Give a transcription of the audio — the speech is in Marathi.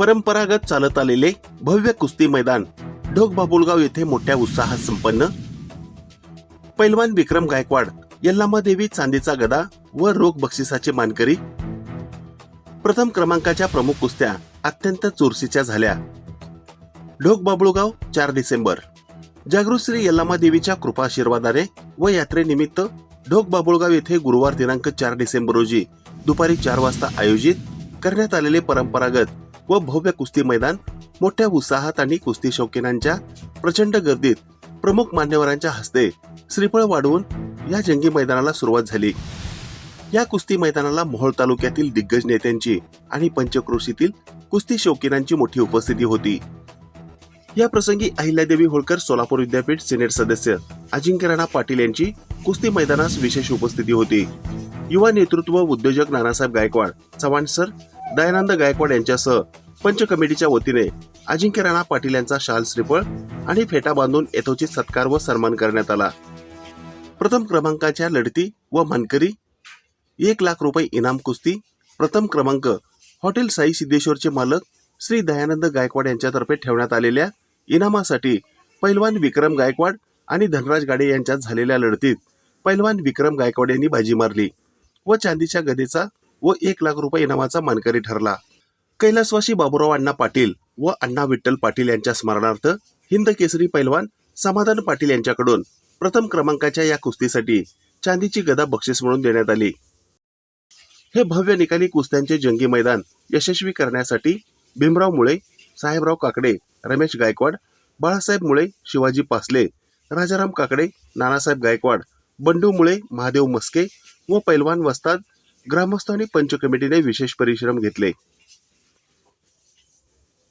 परंपरागत चालत आलेले भव्य कुस्ती मैदान ढोक बाबुलगाव येथे मोठ्या उत्साहात संपन्न. पैलवान विक्रम गायकवाड यल्लामादेवी चांदीचा गदा व रोख बक्षिसाचे मानकरी. प्रथम क्रमांकाच्या प्रमुख कुस्त्या अत्यंत चुरशीच्या झाल्या. ढोक बाबुळगाव चार डिसेंबर. जागृत श्री यल्लामादेवीच्या कृपा आशीर्वादाने व यात्रेनिमित्त ढोक बाबुळगाव येथे गुरुवार दिनांक चार डिसेंबर रोजी दुपारी चार वाजता आयोजित करण्यात आलेले परंपरागत व भव्य कुस्ती मैदान मोठ्या उत्साहात आणि कुस्ती शौकीनांच्या प्रचंड गर्दीत प्रमुख मान्यवरांच्या हस्ते श्रीफळ वाढवून या जंगी मैदानाला सुरुवात झाली. या कुस्ती मैदानाला मोहोळ तालुक्यातील दिग्गज नेत्यांची आणि पंचक्रोशीतील कुस्ती शौकीनांची मोठी उपस्थिती होती. या प्रसंगी अहिल्यादेवी होळकर सोलापूर विद्यापीठ सिनेट सदस्य अजिंक्य राणा पाटील यांची कुस्ती मैदानास विशेष उपस्थिती होती. युवा नेतृत्व उद्योजक नानासाहेब गायकवाड चव्हाण सर दयानंद गायकवाड यांच्यासह पंच कमिटीच्या वतीने अजिंक्य राणा पाटील यांचा शाल श्रीफळ आणि फेटा बांधून यथोचित सत्कार व सन्मान करण्यात आला. प्रथम क्रमांकाच्या लढती व मानकरी एक लाख रुपये इनाम कुस्ती प्रथम क्रमांक हॉटेल साई सिद्धेश्वरचे मालक श्री दयानंद गायकवाड यांच्यातर्फे ठेवण्यात आलेल्या इनामासाठी पैलवान विक्रम गायकवाड आणि धनराज गाडे यांच्यात झालेल्या लढतीत पैलवान विक्रम गायकवाड यांनी बाजी मारली व चांदीच्या गदेचा व एक लाख रुपये इनामाचा मानकरी ठरला. कैलासवासी बाबुराव अण्णा पाटील व अण्णा विठ्ठल पाटील यांच्या स्मरणार्थ हिंद केसरी पैलवान समाधान पाटील यांच्याकडून प्रथम क्रमांकाच्या या कुस्तीसाठी चांदीची गदा बक्षीस म्हणून देण्यात आली. हे भव्य निकाली कुस्त्यांचे जंगी मैदान यशस्वी करण्यासाठी भीमराव मुळे साहेबराव काकडे रमेश गायकवाड बाळासाहेब मुळे शिवाजी पासले राजाराम काकडे नानासाहेब गायकवाड बंडू मुळे महादेव मस्के व पैलवान वस्ताद ग्रामस्थ आणि पंच कमिटीने विशेष परिश्रम घेतले.